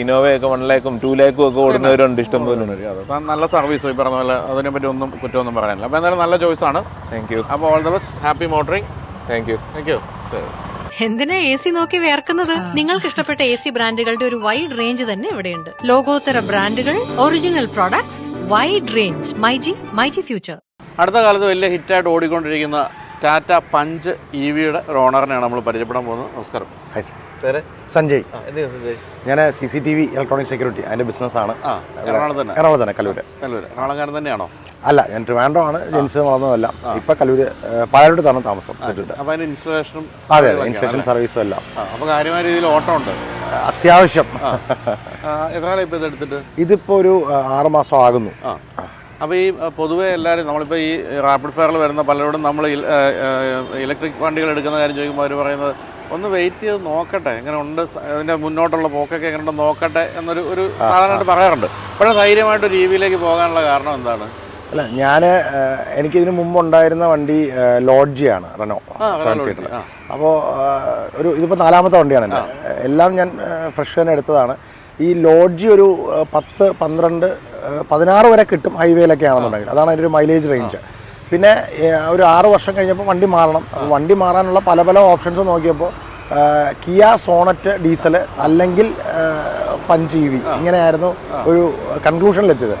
ഇന്നോവയൊക്കെ വൺ ലാക്കും ടു ലാക്കും ഒക്കെ ഓടുന്നവരുണ്ട്. ഇഷ്ടം പോലെ നല്ല സർവീസ് ഈ പറഞ്ഞ പോലെ അതിനെ പറ്റി ഒന്നും കുറ്റമൊന്നും പറയാനില്ല. അപ്പോൾ എന്തായാലും നല്ല ചോയ്സാണ് താങ്ക് യു അപ്പോൾ all the best happy motoring thank you thank you എന്തിനാ എ സി നോക്കി വേർക്കുന്നത്? നിങ്ങൾക്ക് ഇഷ്ടപ്പെട്ട എ സി ബ്രാൻഡുകളുടെ ഒരു വൈഡ് റേഞ്ച് തന്നെ ഇവിടെയുണ്ട്. ലോകോത്തര ബ്രാൻഡുകൾ original products wide range my G my G future അടുത്ത കാലത്ത് വലിയ ഹിറ്റായിട്ട് ഓടിക്കൊണ്ടിരിക്കുന്ന ടാറ്റ പഞ്ച് ഇ വിയുടെ ഒരു ഓണറിനെയാണ് നമ്മൾ പരിചയപ്പെടാൻ പോകുന്നത്. നമസ്കാരം. ഹായ് സർ പേര്? സഞ്ജയ്. ആ എന്ത് ചെയ്യുന്നു സഞ്ജയ്? ഞാൻ C C T V electronic security അതിന്റെ ബിസിനസ് ആണ്. എറണാകുളത്ത് തന്നെ. എറണാകുളത്ത് തന്നെ കല്ലൂര്. എറണാകുളംകാരൻ തന്നെയാണോ? അല്ല ഞാൻ ട്രിവാൻഡ്രോ ആണ് ജനിച്ചത് വളർന്നതല്ല. ഇപ്പൊ കലൂര് പാലൂര് തന്നെ താമസം ഇൻസ്റ്റലേഷനും അതെ ഇൻസ്റ്റലേഷൻ സർവീസും എല്ലാം. ആ അപ്പോൾ കാര്യമായ രീതിയിൽ ഓട്ടം ഉണ്ട്. അത്യാവശ്യം. ഇതിപ്പോ ഇതെടുത്തിട്ട് ഇതിപ്പോൾ ഒരു ആറുമാസം ആറ് മാസം ആകുന്നു. അപ്പൊ അപ്പോൾ ഈ പൊതുവേ എല്ലാവരും നമ്മളിപ്പോൾ ഈ റാപ്പിഡ് ഫയറിൽ വരുന്ന പലരോടും നമ്മൾ ഇലക്ട്രിക് വണ്ടികൾ എടുക്കുന്ന കാര്യം ചോദിക്കുമ്പോൾ അവർ പറയുന്നത് ഒന്ന് വെയിറ്റ് ചെയ്ത് നോക്കട്ടെ. എങ്ങനെ ഉണ്ട്? അതിന്റെ അതിന്റെ മുന്നോട്ടുള്ള പോക്കൊക്കെ എങ്ങനെ ഉണ്ട് നോക്കട്ടെ എന്നൊരു ഒരു സാധാരണയായിട്ട് പറയാറുണ്ട്. പക്ഷേ ധൈര്യമായിട്ട് ഒരു രീതിയിലേക്ക് പോകാനുള്ള കാരണം എന്താണ്? അല്ല ഞാൻ എനിക്കിതിനു മുമ്പ് ഉണ്ടായിരുന്ന വണ്ടി ലോഡ്ജിയാണ് റെനോ സെവൻ സീറ്റർ അപ്പോൾ ഒരു ഇതിപ്പോൾ നാലാമത്തെ വണ്ടിയാണ് എന്റെ. എല്ലാം ഞാൻ ഫ്രഷ് തന്നെ എടുത്തതാണ്. ഈ ലോഡ്ജി ഒരു പത്ത് പന്ത്രണ്ട് പതിനാറ് വരെ കിട്ടും ഹൈവേയിലൊക്കെ ആണെന്നുണ്ടെങ്കിൽ. അതാണ് അതിന്റെ ഒരു മൈലേജ് റേഞ്ച്. പിന്നെ ഒരു ആറ് വർഷം കഴിഞ്ഞപ്പോൾ വണ്ടി മാറണം. വണ്ടി മാറാനുള്ള പല പല ഓപ്ഷൻസ് നോക്കിയപ്പോൾ കിയ സോണറ്റ് ഡീസൽ അല്ലെങ്കിൽ പഞ്ച് ഇ വി ഇങ്ങനെയായിരുന്നു ഒരു കൺക്ലൂഷനിലെത്തിയത്.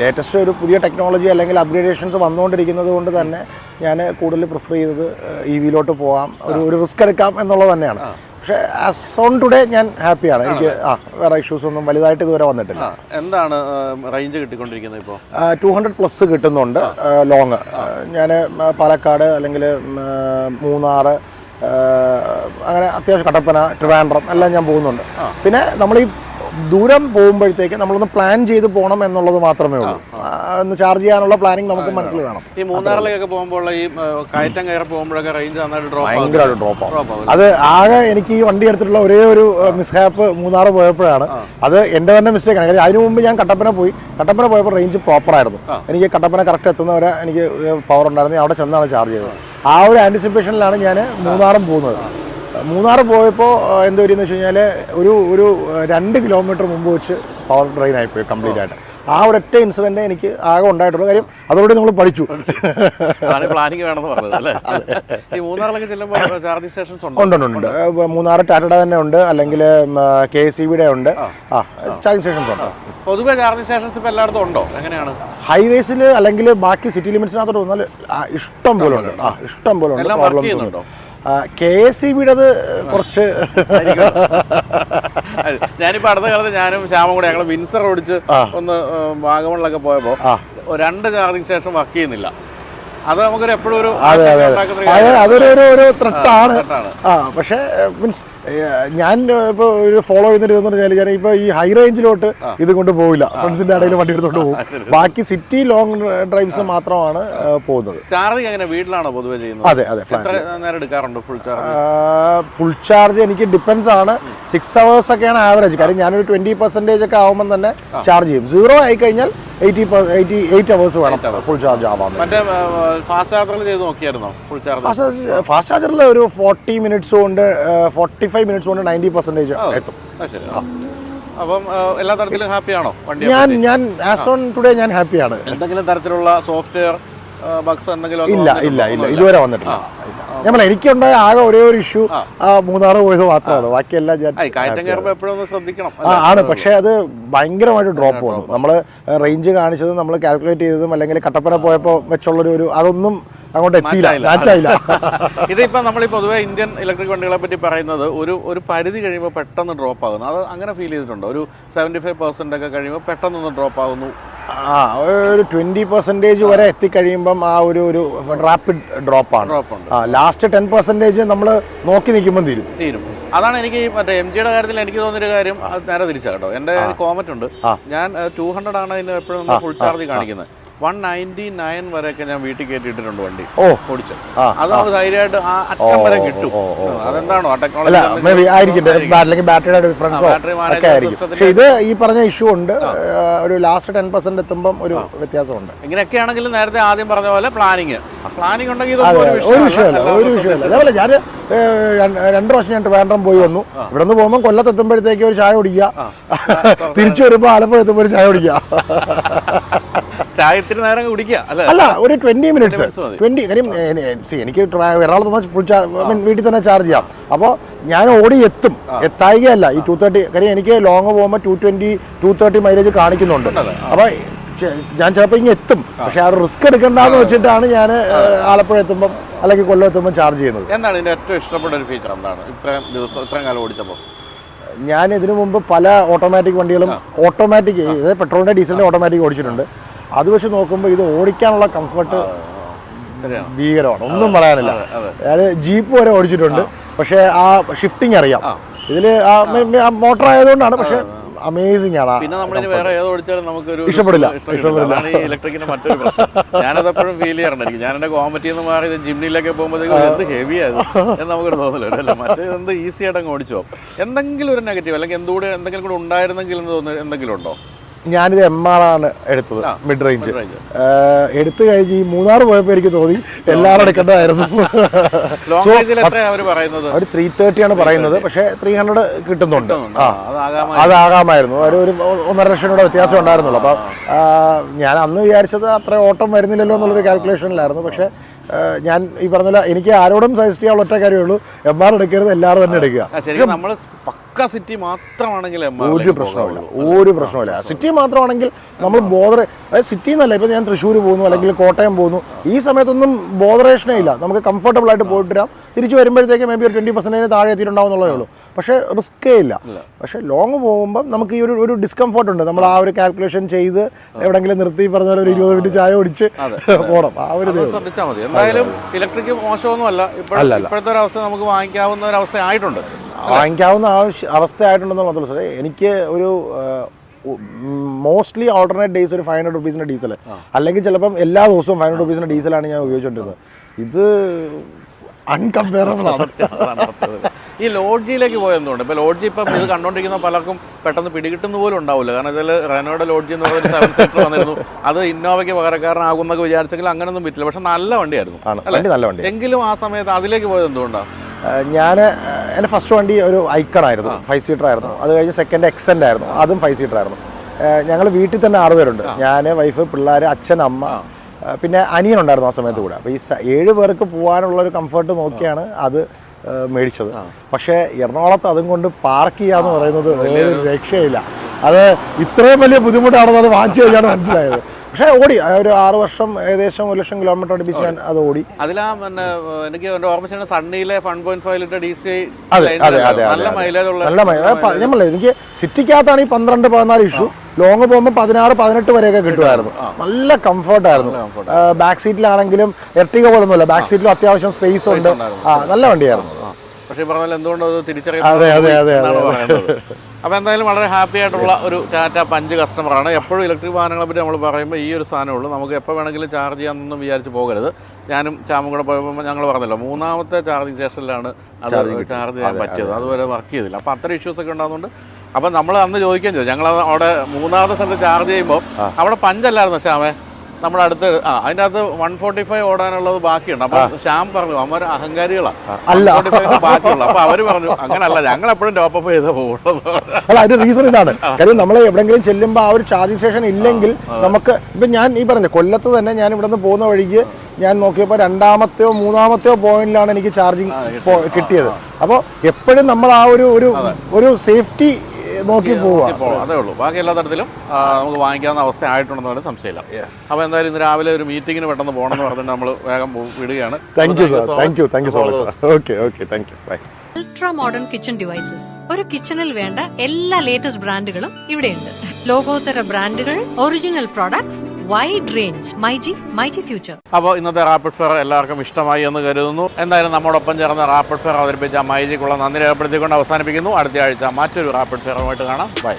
ലേറ്റസ്റ്റ് ഒരു പുതിയ ടെക്നോളജി അല്ലെങ്കിൽ അപ്ഗ്രേഡേഷൻസ് വന്നുകൊണ്ടിരിക്കുന്നത് കൊണ്ട് തന്നെ ഞാൻ കൂടുതൽ പ്രിഫർ ചെയ്തത് ഇ വിയിലോട്ട് പോകാം ഒരു ഒരു റിസ്ക് എടുക്കാം എന്നുള്ളത് തന്നെയാണ്. പക്ഷേ ആസ് ഓൺ ടുഡേ ഞാൻ ഹാപ്പിയാണ് എനിക്ക് ആ വേറെ ഇഷ്യൂസ് ഒന്നും വലുതായിട്ട് ഇതുവരെ വന്നിട്ടില്ല. എന്താണ് റേഞ്ച് കിട്ടിക്കൊണ്ടിരിക്കുന്നത് ഇപ്പോൾ ടു ഹൺഡ്രഡ് പ്ലസ് കിട്ടുന്നുണ്ട് ലോങ് ഞാൻ പാലക്കാട് അല്ലെങ്കിൽ മൂന്നാർ അങ്ങനെ അത്യാവശ്യം കട്ടപ്പന ട്രിവാൻഡ്രം എല്ലാം ഞാൻ പോകുന്നുണ്ട്. പിന്നെ നമ്മൾ ഈ ദൂരം പോകുമ്പോഴത്തേക്ക് നമ്മളൊന്ന് പ്ലാൻ ചെയ്ത് പോകണം എന്നുള്ളത് മാത്രമേ ഉള്ളൂ. ഒന്ന് ചാർജ് ചെയ്യാനുള്ള പ്ലാനിങ് നമുക്ക് മനസ്സിൽ വേണം. ഈ മൂന്നാറിലേക്കൊക്കെ പോകുമ്പോൾ ഈ കയറ്റം കയറി പോകുമ്പോഴൊക്കെ റേഞ്ച് ഡ്രോപ്പ് ഭയങ്കരമായിട്ട് ഡ്രോപ്പ് ആവും. അത് ആകെ എനിക്ക് ഈ വണ്ടി എടുത്തിട്ടുള്ള ഒരേ ഒരു മിസ്ഹാപ്പ് മൂന്നാർ പോയപ്പോഴാണ്. അത് എന്റെ തന്നെ മിസ്റ്റേക്ക് ആണ്. കാര്യം അതിനു മുമ്പ് ഞാൻ കട്ടപ്പന പോയി. കട്ടപ്പന പോയപ്പോൾ റേഞ്ച് പ്രോപ്പർ ആയിരുന്നു. എനിക്ക് കട്ടപ്പന കറക്റ്റ് എത്തുന്നവരെ എനിക്ക് പവർ ഉണ്ടായിരുന്നു. അവിടെ ചെന്നാണ് ചാർജ് ചെയ്തത്. ആ ഒരു ആന്റിസിപ്പേഷനിലാണ് ഞാൻ മൂന്നാറും പോകുന്നത്. മൂന്നാർ പോയപ്പോൾ എന്ത് പറ്റിയെന്ന് വെച്ച് കഴിഞ്ഞാൽ ഒരു ഒരു രണ്ട് കിലോമീറ്റർ മുമ്പ് വെച്ച് പവർ ഡ്രെയിൻ ആയിപ്പോയി കംപ്ലീറ്റ് ആയിട്ട്. ആ ഒരൊറ്റ ഇൻസിഡന്റ് എനിക്ക് ആകെ ഉണ്ടായിട്ടുള്ള കാര്യം അതോടെ നമ്മൾ പഠിച്ചു. പ്ലാനിങ് വേണമെന്ന് പറഞ്ഞത് അല്ലേ? ഈ മൂന്നാറിലൊക്കെ ചെല്ലുമ്പോൾ ചാർജിങ് സ്റ്റേഷൻസ് ഉണ്ട്? ഉണ്ട് ഉണ്ട് ഉണ്ട്. മൂന്നാർ ടാറ്റയുടെ തന്നെ ഉണ്ട് അല്ലെങ്കിൽ കെ എസ് സി ബിയുടെ ഉണ്ട്. ആ. ചാർജിങ് സ്റ്റേഷൻസ് ഉണ്ട്. പൊതുവെ ചാർജിങ് സ്റ്റേഷൻസ് ഇപ്പോൾ എല്ലായിടത്തും ഉണ്ടോ? എങ്ങനെയാണ്? ഹൈവേസിൽ അല്ലെങ്കിൽ ബാക്കി സിറ്റി ലിമിറ്റ്സിനകത്തോട്ട് വന്നാൽ ഇഷ്ടം പോലെ ഉണ്ട്. ആ ഇഷ്ടം പോലെ ഉണ്ട് പ്രോബ്ലംസ് ചെയ്യുന്നുണ്ടോ? കെ എസ് സി ബിയുടേത് കുറച്ച് ഞാനിപ്പോ അടുത്ത കാലത്ത് ഞാനും ശ്യാമും കൂടെ ഞങ്ങൾ വിൻസർ ഓടിച്ച് ഒന്ന് വാഗമണിലൊക്കെ പോയപ്പോൾ രണ്ട് ചാർജിങ് സ്റ്റേഷൻ വർക്ക് ചെയ്യുന്നില്ല. അത് നമുക്കൊരു എപ്പോഴും ഒരു അതെ അതെ ഒരു അതെ അതൊരു ഒരു ഒരു ത്രെട്ടാണ് ആ പക്ഷേ മീൻസ് ഞാൻ ഇപ്പോൾ ഒരു ഫോളോ ചെയ്യുന്ന ഇതെന്ന് പറഞ്ഞാൽ ഞാൻ ഇപ്പോൾ ഈ ഹൈ റേഞ്ചിലോട്ട് ഇത് കൊണ്ട് പോവില്ല. ഫ്രണ്ട്സിന്റെ ഇടയിൽ വണ്ടി എടുത്തോണ്ട് പോകും. ബാക്കി സിറ്റി ലോങ് ഡ്രൈവ്സ് മാത്രമാണ് പോകുന്നത്. എങ്ങനെ? വീട്ടിലാണോ പൊതുവെ ചെയ്യുന്നത്? അതെ അതെ എടുക്കാറുണ്ട് ഫുൾ ചാർജ് ഫുൾ ചാർജ് എനിക്ക് ഡിപ്പെൻസ് ആണ്. സിക്സ് അവേഴ്സ് ഒക്കെയാണ് ആവറേജ് കാര്യം ഞാനൊരു ട്വന്റി പെർസെന്റേജ് ഒക്കെ ആകുമ്പോൾ തന്നെ ചാർജ് ചെയ്യും. സീറോ ആയി കഴിഞ്ഞാൽ എയ്റ്റി എയ്റ്റി എയ്റ്റ് അവേഴ്സ് വേണം ഫുൾ ചാർജ് ആവാൻ മറ്റേ ഫാസ്റ്റ് ചാർജറിൽ ചെയ്ത് നോക്കിയായിരുന്നോ? ഫുൾ ചാർജ് ഫാസ്റ്റ് ചാർജറിൽ ഒരു ഫോർട്ടി മിനിറ്റ്സ് കൊണ്ട് ഫോർട്ടി ഫൈവ് മിനിറ്റ്സ് കൊണ്ട് നയന്റി പെർസെന്റേജ് എത്തും. അപ്പം എല്ലാ തരത്തിലും ഹാപ്പിയാണോ വണ്ടി ഞാൻ ഞാൻ ആസ് ഓൺ ടുഡേ ഞാൻ ഹാപ്പിയാണ്. എന്തെങ്കിലും തരത്തിലുള്ള സോഫ്റ്റ്വെയർ ബഗ്സ് എന്തെങ്കിലും ഇല്ല ഇല്ല ഇല്ല. ഇതുവരെ വന്നിട്ടില്ല. ഞാൻ എനിക്കുണ്ടായ ആകെ ഒരേ ഒരു ഇഷ്യൂ ആ. മൂന്നാറ് പോയത് മാത്രമാണ്. ബാക്കിയെല്ലാം ഞാൻ ശ്രദ്ധിക്കണം. ആണ്. പക്ഷേ അത് ഭയങ്കരമായിട്ട് ഡ്രോപ്പ് വന്നു. നമ്മൾ റേഞ്ച് കാണിച്ചതും നമ്മൾ കാൽക്കുലേറ്റ് ചെയ്തതും അല്ലെങ്കിൽ കട്ടപ്പന പോയപ്പോൾ വെച്ചുള്ളൊരു ഒരു അതൊന്നും അങ്ങോട്ട് എത്തിയില്ല. ഇതിപ്പോ നമ്മൾ ഈ പൊതുവെ ഇന്ത്യൻ ഇലക്ട്രിക് വണ്ടികളെ പറ്റി പറയുന്നത് ഒരു ഒരു പരിധി കഴിയുമ്പോൾ പെട്ടെന്ന് ഡ്രോപ്പ് ആകുന്നു. അത് അങ്ങനെ ഫീൽ ചെയ്തിട്ടുണ്ടോ? ഒരു സെവന്റി ഫൈവ് പെർസെന്റ് ഒക്കെ കഴിയുമ്പോൾ പെട്ടെന്നൊന്ന് ഡ്രോപ്പ് ആകുന്നു. ആ ഒരു ട്വന്റി പെർസെന്റേജ് വരെ എത്തിക്കഴിയുമ്പം ആ ഒരു ഒരു റാപ്പിഡ് ഡ്രോപ്പാണ് ഡ്രോപ്പ് ആണ് ആ ലാസ്റ്റ് ടെൻ പെർസെന്റേജ് നമ്മൾ നോക്കി നിൽക്കുമ്പോൾ തീരും. തീരും. അതാണ് എനിക്ക് മറ്റേ എം ജിയുടെ കാര്യത്തിൽ എനിക്ക് തോന്നിയൊരു കാര്യം നേരെ തിരിച്ചാ കേട്ടോ. എന്റെ കോമറ്റ് ഉണ്ട്. ഞാൻ ടു ഹൺഡ്രഡ് ആണ് എപ്പോഴും ഫുൾ ചാർജ് കാണിക്കുന്നത്. വൺ നയന്റി നയൻ വരെയൊക്കെ ഞാൻ വീട്ടിൽ കയറ്റിയിട്ടുണ്ട് വണ്ടി. ഓ. ഓടിച്ച്. അത് ധൈര്യമായിട്ട് ആ അറ്റം വരെ കിട്ടും. അതെന്താണോ ആ ടെക്നോളജി ആയിരിക്കും. അല്ലെങ്കിൽ ബാറ്ററിയുടെ ഡിഫറൻസോ ഒക്കെ ആയിരിക്കും. പക്ഷേ ഇത് ഈ പറഞ്ഞ ഇഷ്യൂ ഉണ്ട്. ഒരു ലാസ്റ്റ് ടെൻ പെർസെന്റ് എത്തുമ്പം ഒരു വ്യത്യാസമുണ്ട്. ഇങ്ങനെയൊക്കെയാണെങ്കിലും നേരത്തെ ആദ്യം പറഞ്ഞ പോലെ പ്ലാനിങ് പ്ലാനിങ് ഉണ്ടെങ്കിൽ ഒരു വിഷയമല്ല. ഒരു വിഷയമല്ല അതേപോലെ ഞാൻ രണ്ട് പ്രാവശ്യം ഞാൻ ട്രിവാൻഡ്രം പോയി വന്നു. ഇവിടെ നിന്ന് പോകുമ്പോൾ കൊല്ലത്ത് എത്തുമ്പോഴത്തേക്ക് ഒരു ചായ കുടിക്കുക. തിരിച്ചു വരുമ്പോൾ ആലപ്പുഴ എത്തുമ്പോൾ ഒരു ചായ കുടിക്കുക. ചായ ഇത്തിരി നേരം കുടിക്കുക അല്ല? ഒരു ട്വന്റി മിനിറ്റ്സ്. ട്വന്റി കാര്യം എനിക്ക് എറണാകുളത്ത് നിന്ന് ഫുൾ ചാർജ് വീട്ടിൽ തന്നെ ചാർജ് ചെയ്യാം. അപ്പോൾ ഞാൻ ഓടി എത്തും. എത്തായികയല്ല. ഈ ടു തേർട്ടി കാര്യം എനിക്ക് ലോങ് പോകുമ്പോൾ two twenty two thirty mileage കാണിക്കുന്നുണ്ട്. അപ്പോൾ ഞാൻ ചിലപ്പോൾ ഇങ്ങനെ എത്തും. പക്ഷെ ആ റിസ്ക് എടുക്കണ്ടെന്ന് വെച്ചിട്ടാണ് ഞാൻ ആലപ്പുഴ എത്തുമ്പോൾ അല്ലെങ്കിൽ കൊല്ലം എത്തുമ്പോൾ ചാർജ് ചെയ്യുന്നത്. എന്താണ് ഏറ്റവും ഇഷ്ടപ്പെട്ട ഒരു ഫീച്ചർ എന്താണ്? ഇത്രയും ദിവസം ഇത്രയും കാലം ഓടിച്ചപ്പോൾ. ഞാൻ ഇതിനു മുമ്പ് പല ഓട്ടോമാറ്റിക് വണ്ടികളും ഓട്ടോമാറ്റിക് പെട്രോളിന്റെ പെട്രോളിന്റെ ഡീസലിന്റെ ഓട്ടോമാറ്റിക് ഓടിച്ചിട്ടുണ്ട്. അത് വെച്ച് നോക്കുമ്പോൾ ഇത് ഓടിക്കാനുള്ള കംഫർട്ട് ഭീകരമാണ്. ഒന്നും പറയാനില്ല. ഞാൻ ജീപ്പ് വരെ ഓടിച്ചിട്ടുണ്ട്. പക്ഷേ ആ ഷിഫ്റ്റിംഗ് അറിയാം. ഇതിൽ ആ മോട്ടർ ആയതുകൊണ്ടാണ് പക്ഷേ അമേസിംഗ് ആണ് പിന്നെ നമ്മളിനി വേറെ ഏത് ഓടിച്ചാലും നമുക്കൊരു ഇഷ്ടപ്പെടില്ല. ഇഷ്ടപ്പെടില്ല. ഇലക്ട്രിക്കിന്റെ മറ്റൊരു പ്രശ്നം. ഞാനത് എപ്പോഴും ഫീൽ ചെയ്യാറുണ്ട്. എനിക്ക് ഞാൻ എന്റെ കോമ്പറ്റിയിൽ നിന്ന് മാറി ജിമ്മിലൊക്കെ പോകുമ്പോഴത്തേക്കും എന്ത് ഹെവി ആയിരുന്നു എന്ന് നമുക്കൊരു തോന്നലോ അല്ല? മറ്റേ എന്ത് ഈസി ആയിട്ട് അങ്ങ് ഓടിച്ചു എന്തെങ്കിലും ഒരു നെഗറ്റീവ് അല്ലെങ്കിൽ എന്തുകൂടെ എന്തെങ്കിലും കൂടെ ഉണ്ടായിരുന്നെങ്കിൽ എന്ന് തോന്നുന്നു എന്തെങ്കിലും ഉണ്ടോ? ഞാനിത് എം ആർ ആണ് എടുത്തത് മിഡ് റേഞ്ച് എടുത്തു കഴിഞ്ഞ് ഈ മൂന്നാർ പോയപ്പോൾ എനിക്ക് തോന്നി എല്ലാവരും എടുക്കേണ്ടതായിരുന്നു. ഒരു അവർ ത്രീ തേർട്ടി ആണ് പറയുന്നത് പക്ഷേ ത്രീ ഹൺഡ്രഡ് കിട്ടുന്നുണ്ട്. ആ അതാകാം അതാകാമായിരുന്നു ഒരു ഒരു ഒന്നര ലക്ഷം രൂപ വ്യത്യാസം ഉണ്ടായിരുന്നുള്ളൂ. അപ്പോൾ ഞാൻ അന്ന് വിചാരിച്ചത് അത്ര ഓട്ടം വരുന്നില്ലല്ലോ എന്നുള്ളൊരു കാൽക്കുലേഷനിലായിരുന്നു പക്ഷേ ഞാൻ ഈ പറഞ്ഞ എനിക്ക് ആരോടും സജസ്റ്റ് ചെയ്യാനുള്ള ഒറ്റ കാര്യമേ ഉള്ളൂ. എം ആർ എടുക്കരുത് എല്ലാവരും തന്നെ എടുക്കുക. പക്ക സിറ്റി മാത്രമാണെങ്കിൽ ഒരു പ്രശ്നമില്ല ഒരു പ്രശ്നമില്ല സിറ്റി മാത്രമാണെങ്കിൽ നമ്മൾ ബോധർ അതായത് സിറ്റി എന്നല്ല ഇപ്പം ഞാൻ തൃശ്ശൂർ പോകുന്നു അല്ലെങ്കിൽ കോട്ടയം പോകുന്നു. ഈ സമയത്തൊന്നും ബോധറേഷനേ ഇല്ല. നമുക്ക് കംഫർട്ടബിൾ ആയിട്ട് പോയിട്ട് വരാം തിരിച്ച് വരുമ്പോഴത്തേക്ക് മേ ബി ഒരു ട്വന്റി പെർസെന്റേജ് താഴെ എത്തിയിട്ടുണ്ടാവും എന്നുള്ളതേ ഉള്ളൂ പക്ഷേ റിസ്ക്കേ ഇല്ല. പക്ഷേ ലോങ് പോകുമ്പം നമുക്ക് ഈ ഒരു ഒരു ഡിസ്കംഫർട്ട് ഉണ്ട്. നമ്മൾ ആ. ഒരു കാൽക്കുലേഷൻ ചെയ്ത് എവിടെങ്കിലും നിർത്തി പറഞ്ഞ പോലെ ഒരു ഇരുപത് മിനിറ്റ് ചായ ഒടിച്ച് പോകണം ആ ഒരു. ശ്രദ്ധിച്ചാൽ മതി. എന്തായാലും ഇലക്ട്രിക് മോശമൊന്നുമല്ല. അല്ല ഇപ്പോഴത്തെ ഒരു അവസ്ഥ നമുക്ക് വാങ്ങിക്കാവുന്ന ഒരു അവസ്ഥ ആയിട്ടുണ്ട്. വാങ്ങിക്കാവുന്ന ആവശ്യ അവസ്ഥ ആയിട്ടുണ്ടെന്നുള്ളത് സാറേ എനിക്ക് ഒരു മോസ്റ്റ്ലി ഓൾട്ടർനേറ്റ് ഡേയ്സ് ഒരു ഫൈവ് ഹൺഡ്രഡ് റുപ്പീസിന്റെ ഡീസൽ അല്ലെങ്കിൽ ചിലപ്പം എല്ലാ ദിവസവും ഫൈവ് ഹൺഡ്രഡ് റുപ്പീസിന്റെ ഡീസലാണ് ഞാൻ ഉപയോഗിച്ചുകൊണ്ടിരുന്നത് ഇത് അൺകമ്പയറബിൾ ആണ്. ഈ ലോഡ്ജിയിലേക്ക് പോയ എന്തുകൊണ്ട്? ഇപ്പൊ ലോഡ്ജി ഇപ്പം ഇത് കണ്ടോണ്ടിരിക്കുന്ന പലർക്കും പെട്ടെന്ന് പിടികിട്ടുന്ന പോലും ഉണ്ടാവില്ല. കാരണം ഇതിൽ റെനോയുടെ ലോഡ്ജി എന്ന് പറയുന്ന സെവൻ സീറ്റർ വന്നിരുന്നു. അത് ഇന്നോവയ്ക്ക് പകരക്കാരനാകുമെന്നൊക്കെ വിചാരിച്ചെങ്കിൽ അങ്ങനെയൊന്നും പറ്റില്ല. പക്ഷെ നല്ല വണ്ടിയായിരുന്നു. നല്ല വണ്ടി എങ്കിലും ആ സമയത്ത് അതിലേക്ക് പോയത് എന്തുകൊണ്ടാണ് ഞാൻ എന്റെ ഫസ്റ്റ് വണ്ടി ഒരു ഐക്കണായിരുന്നു ഫൈവ് സീറ്റർ ആയിരുന്നു. അത് കഴിഞ്ഞ് സെക്കൻഡ് എക്സെന്റ് ആയിരുന്നു അതും ഫൈവ് സീറ്റർ ആയിരുന്നു. ഞങ്ങൾ വീട്ടിൽ തന്നെ ആറ് പേരുണ്ട്. ഞാൻ വൈഫ് പിള്ളേർ അച്ഛൻ അമ്മ പിന്നെ അനിയൻ ഉണ്ടായിരുന്നു ആ സമയത്ത് കൂടെ. അപ്പോൾ ഈ ഏഴ് പേർക്ക് പോകാനുള്ള ഒരു കംഫർട്ട് നോക്കിയാണ് അത് മേടിച്ചത്. പക്ഷേ എറണാകുളത്ത് അതും കൊണ്ട് പാർക്ക് ചെയ്യാന്ന് പറയുന്നത് ഒരു രക്ഷയില്ല. അത് ഇത്രയും വലിയ ബുദ്ധിമുട്ടാണെന്ന് അത് വാങ്ങിച്ചു കഴിഞ്ഞാണ് മനസ്സിലായത്. പക്ഷേ ഓടി. ഒരു ആറ് വർഷം ഏകദേശം ഒരു ലക്ഷം കിലോമീറ്റർ അടുപ്പിച്ച് ഞാൻ അത് ഓടി. അതിലാ പിന്നെ എനിക്ക് എന്റെ ഓർമ്മ സണ്ണിയിലെ one point five litre D C അതെ അതെ അതെ നല്ല മൈലേജ് ഉള്ള നല്ല മൈലേജ് ഞാൻ പറഞ്ഞില്ലേ എനിക്ക് സിറ്റിക്കകത്താണ് ഈ പന്ത്രണ്ട് പതിനാല് ഇഷ്യൂ ലോങ് പോകുമ്പോൾ പതിനാറ് പതിനെട്ട് വരെയൊക്കെ കിട്ടുമായിരുന്നു. നല്ല കംഫർട്ടായിരുന്നു ബാക്ക് സീറ്റിലാണെങ്കിലും എർട്ടിക ഒന്നുമില്ല ബാക്ക് സീറ്റിലും അത്യാവശ്യം സ്പേസ് ഉണ്ട്. ആ നല്ല വണ്ടിയായിരുന്നു. പക്ഷേ പറഞ്ഞാൽ എന്തുകൊണ്ടോ തിരിച്ചറിയാം അതെ അത് അതെ, അതെ, അപ്പോൾ എന്തായാലും വളരെ ഹാപ്പി ആയിട്ടുള്ള ഒരു ടാറ്റ പഞ്ച് കസ്റ്റമറാണ് എപ്പോഴും ഇലക്ട്രിക് വാഹനങ്ങളെ പറ്റി നമ്മൾ പറയുമ്പോൾ ഈ ഒരു സാധനമുള്ളൂ നമുക്ക് എപ്പോൾ വേണമെങ്കിലും ചാർജ് ചെയ്യാമെന്നൊന്നും വിചാരിച്ച് പോകരുത്. ഞാനും ചാമും കൂടെ പോയപ്പോൾ ഞങ്ങൾ പറഞ്ഞല്ലോ മൂന്നാമത്തെ ചാർജിങ് സ്റ്റേഷനിലാണ് അത് ചാർജ് ചെയ്യാൻ പറ്റിയത്. അതുവരെ വർക്ക് ചെയ്തില്ല. അപ്പോൾ അത്ര ഇഷ്യൂസ് ഒക്കെ ഉണ്ടാകുന്നുണ്ട് അപ്പം നമ്മൾ അന്ന് ചോദിക്കുകയും ചെയ്തു. ഞങ്ങൾ അവിടെ മൂന്നാമത്തെ സ്ഥലത്ത് ചാർജ് ചെയ്യുമ്പോൾ അവിടെ പഞ്ചല്ലായിരുന്നു ശ്യാമേ? നമ്മുടെ അടുത്ത് ആ അതിനകത്ത് വൺ ഫോർട്ടി ഫൈവ് ഓടാനുള്ളത് ബാക്കിയുണ്ട്. അപ്പൊ ശ്യാം പറഞ്ഞു അവർ അഹങ്കാരികളാണ് അല്ല. ബാക്കിയുള്ള. അപ്പോൾ അവർ പറഞ്ഞു അങ്ങനല്ല ഞങ്ങൾ എപ്പോഴും ചെയ്ത് പോകുള്ളൂ അല്ല അതിന്റെ റീസൺ ഇതാണ്. കാര്യം നമ്മൾ എവിടെങ്കിലും ചെല്ലുമ്പോൾ ആ ഒരു ചാർജ് സ്റ്റേഷൻ ഇല്ലെങ്കിൽ നമുക്ക് ഇപ്പൊ ഞാൻ ഈ പറഞ്ഞ കൊല്ലത്ത് തന്നെ ഞാൻ ഇവിടെ നിന്ന് പോകുന്ന വഴിക്ക് ഞാൻ നോക്കിയപ്പോൾ രണ്ടാമത്തെയോ മൂന്നാമത്തെയോ പോയിന്റിലാണ് എനിക്ക് ചാർജിങ് കിട്ടിയത്. അപ്പോൾ എപ്പോഴും നമ്മൾ ആ ഒരു ഒരു സേഫ്റ്റി നോക്കി പോവുക ഇപ്പോൾ അതേ ഉള്ളൂ. ബാക്കി എല്ലാ തരത്തിലും നമുക്ക് വാങ്ങിക്കാവുന്ന അവസ്ഥ ആയിട്ടുണ്ടെന്ന് പറയാൻ സംശയമില്ല അപ്പോൾ എന്തായാലും ഇന്ന് രാവിലെ ഒരു മീറ്റിംഗിന് പെട്ടെന്ന് പോകണമെന്ന് പറഞ്ഞിട്ട് നമ്മൾ വേഗം വിടുകയാണ്. Thank you sir thank you thank you so much sir okay okay thank you bye ultra modern kitchen devices ഒരു കിച്ചണിൽ വേണ്ട എല്ലാ ലേറ്റസ്റ്റ് ബ്രാൻഡുകളും ഇവിടെയുണ്ട്. ലോകോത്തര ബ്രാൻഡുകൾ original products wide range my G my G future അപ്പോൾ ഇന്നത്തെ റാപ്പിഡ് ഫെയർ എല്ലാവർക്കും ഇഷ്ടമായി എന്ന് കരുതുന്നു. എന്തായാലും നമ്മോടൊപ്പം ചേർന്ന റാപ്പിഡ് ഫെയർ അവതരിപ്പിച്ച മൈജിക്കുള്ള നന്ദി രേഖപ്പെടുത്തിക്കൊണ്ട് അവസാനിപ്പിക്കുന്നു. അടുത്ത ആഴ്ച മറ്റൊരു റാപ്പിഡ് ഫെയറുമായിട്ട് കാണാം. ബൈ